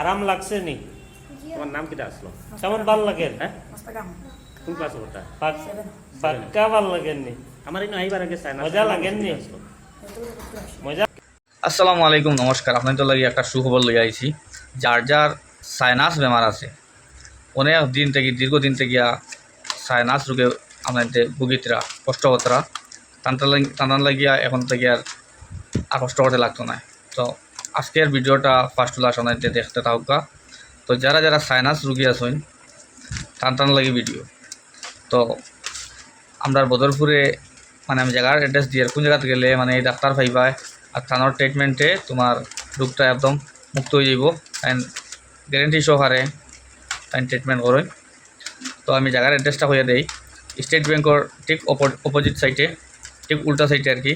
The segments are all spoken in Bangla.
আরাম লাগছে নি? তোমার নাম কিটা আসলো? কেমন ভালো লাগে? হ্যাঁ? কোন ক্লাস ওটা পাক্কা ভালো লাগেন নি? আমার এই আইবার আগে মজা crush. মজা আসসালামু আলাইকুম নমস্কার। আপনাদের লাগি একটা সুখবর লই আইছি। যার যার সাইনাস বেমার আছে অনেক দিন থেকে দীর্ঘদিন থেকে সাইনাস রোগে আপনাদের ভুগিতরা কষ্ট হতরা টানটা টানার লাগিয়া এখন থেকে আর আর কষ্ট করতে লাগতো না। তো আজকের ভিডিওটা ফার্স্ট ক্লাস আপনাদের দেখতে থাকা তো যারা যারা সাইনাস রুগী আছেন, টান টান লাগি ভিডিও তো আমরা বদরপুরে মানে আমি জায়গার অ্যাড্রেস দিয়ে কোন জায়গাতে গেলে মানে এই ডাক্তার পাইবায় আর থানার ট্রিটমেন্টে তোমার রোগটা একদম মুক্ত হয়ে যাব তাই গ্যারেন্টি সহকারে তাই ট্রিটমেন্ট করেন। তো আমি জায়গার অ্যাড্রেসটা হয়ে দেই। স্টেট ব্যাংকর ঠিক অপোজিট সাইডে ঠিক উল্টা সাইডে আর কি।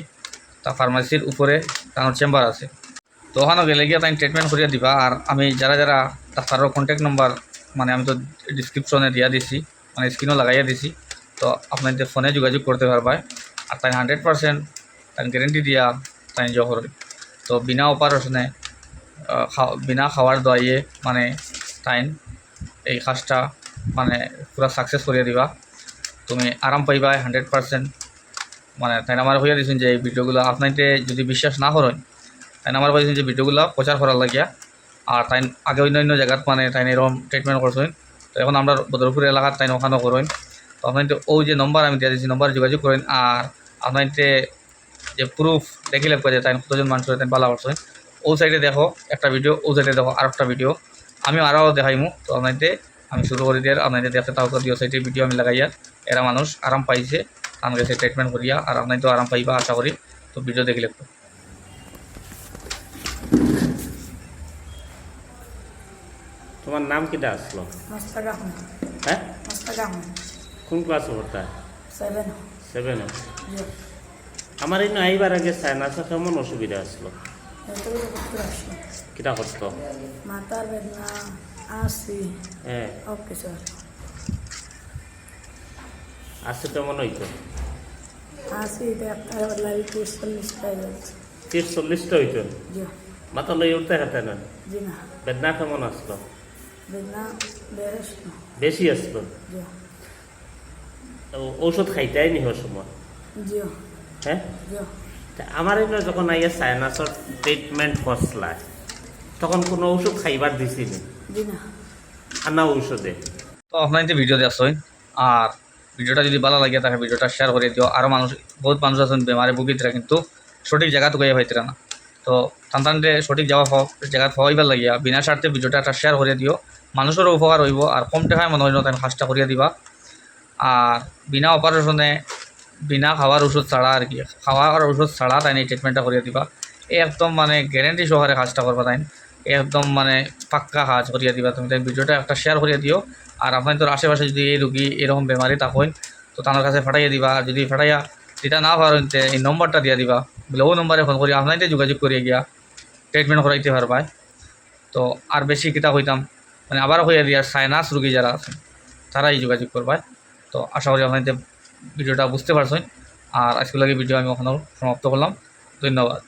তা ফার্মাসির উপরে তানোর চেম্বার আছে। তো ওখানে গেলে গিয়ে তাই ট্রিটমেন্ট করিয়া দিবা। আর আমি যারা যারা ডাক্তারের কন্ট্যাক্ট নম্বর মানে আমি তো ডিসক্রিপশনে দিয়া দিছি মানে স্ক্রিনও লাগাইয়া দিছি, তো আপনাদের ফোনে যোগাযোগ করতে পারবা আর তাই হান্ড্রেড পার্সেন্ট তাই গ্যারেন্টি দিয়া তাই জহর তো বিনা অপারেশনে বিনা খাওয়ার দোয়াইয়ে মানে তাই এই কাজটা মানে পুরা সাকসেস করিয়া দিবা। তুমি আরাম পাইবা হান্ড্রেড পার্সেন্ট মানে তাই আমার হইয়া দিয়েছেন যে এই ভিডিওগুলো আপনাদের যদি বিশ্বাস না করেন তাই আমার কইছেন যে ভিডিওগুলো, প্রচার করার লাগিয়া, আর তাই আগে অন্য অন্য জায়গাত মানে তাই এরকম ট্রিটমেন্ট করছেন তো এখন আমরা বদরপুর এলাকার তাই ওখানেও করেন তো আপনাদের ও যে নম্বর আমি দিয়ে দিয়েছি নম্বর যোগাযোগ করেন আর আপনাদের যে প্রুফ দেখি দেখিলে যে তাই কতজন মানুষ তাই ভালো করছেন ও সাইডে দেখো, একটা ভিডিও ও সাইডে দেখো আর একটা ভিডিও আমি আরও দেখাইমু, তো আপনাদের আমি শুরু করে দিয়ে আপনাদের দেখতে তাও দিও সাইডে ভিডিও আমি লাগাইয়া, এরা মানুষ আরাম পাইছে আমাকে কাছে ট্রিটমেন্ট করিয়া, আর আপনার তো আরাম পাইবা, আশা করি। তো ভিডিও দেখি দেখলে তোমার নাম কিটা আসলো? হ্যাঁ? কোন ক্লাসে পড়তা সেভেন আমার এই আইবার আগে সায় না কেমন অসুবিধা আসলো? কিটা করত মাতার বেদনা আসি হ্যাঁ। Okay sir. আসে কেমন হইতো? আসি তিরিশ চল্লিশটা হইতো? মাতা লই উঠতে হাতে না। বেদনা কেমন আসলো? বেশি আসলো ঔষধ খাইতেই নি হওয়ার সময়. হ্যাঁ আমার এই যখন আইয়া সাইনাসর ট্রিটমেন্ট করছিলাম তখন কোনো ওষুধ খাইবার দিছিনি Jina. আর ঔষধে। তো আপনাদের ভিডিও দেখছেন আর ভিডিওটা যদি ভালো লাগে তাহলে ভিডিওটা শেয়ার করে দিও। আরও মানুষ বহুত মানুষ আছেন বেমারে ভুগিতরা কিন্তু সঠিক জায়গা তো গাইয়া পাইতরা না। তো সন্তানদের সঠিক জায়গা জায়গা পাইবার লাগিয়া বিনা স্বার্থে ভিডিওটা একটা শেয়ার করে দিও মানুষেরও উপকার হইব আর কম টাকায় মনে হইল তাই কাজটা করিয়া দিবা। আর বিনা অপারেশনে বিনা খাওয়ার ওষুধ ছাড়া আর কি খাওয়ার ওষুধ ছাড়া তাই ট্রিটমেন্টটা করিয়া দিবা। একদম মানে গ্যারেন্টি সহকারে কাজটা করবা তাই একদম মানে পাক্কা কাজ করিয়া দিবা তুমি। তাই ভিডিওটা একটা শেয়ার করিয়া দিও আর আপনাদের আশেপাশে যদি এই রুগী এরকম বেমারি থাকেন তো তাদের কাছে ফাটাইয়া দিবা। আর যদি ফাটাইয়া যেটা না পারেন এই নম্বরটা দিয়া দিবা। বলে ও নম্বরে ফোন করি আপনাদের যোগাযোগ করিয়ে গিয়া ট্রিটমেন্ট করাইতে পারবাই তো আর বেশি কিতা হইতাম মানে আবার হইয়া দিয়া সাইনাস রুগী যারা আছেন, তারাই যোগাযোগ করবাই তো আশা করি আপনাদের ভিডিওটা বুঝতে পারছেন। আর আজকে লাগে ভিডিও আমি ওখানে সমাপ্ত করলাম। ধন্যবাদ।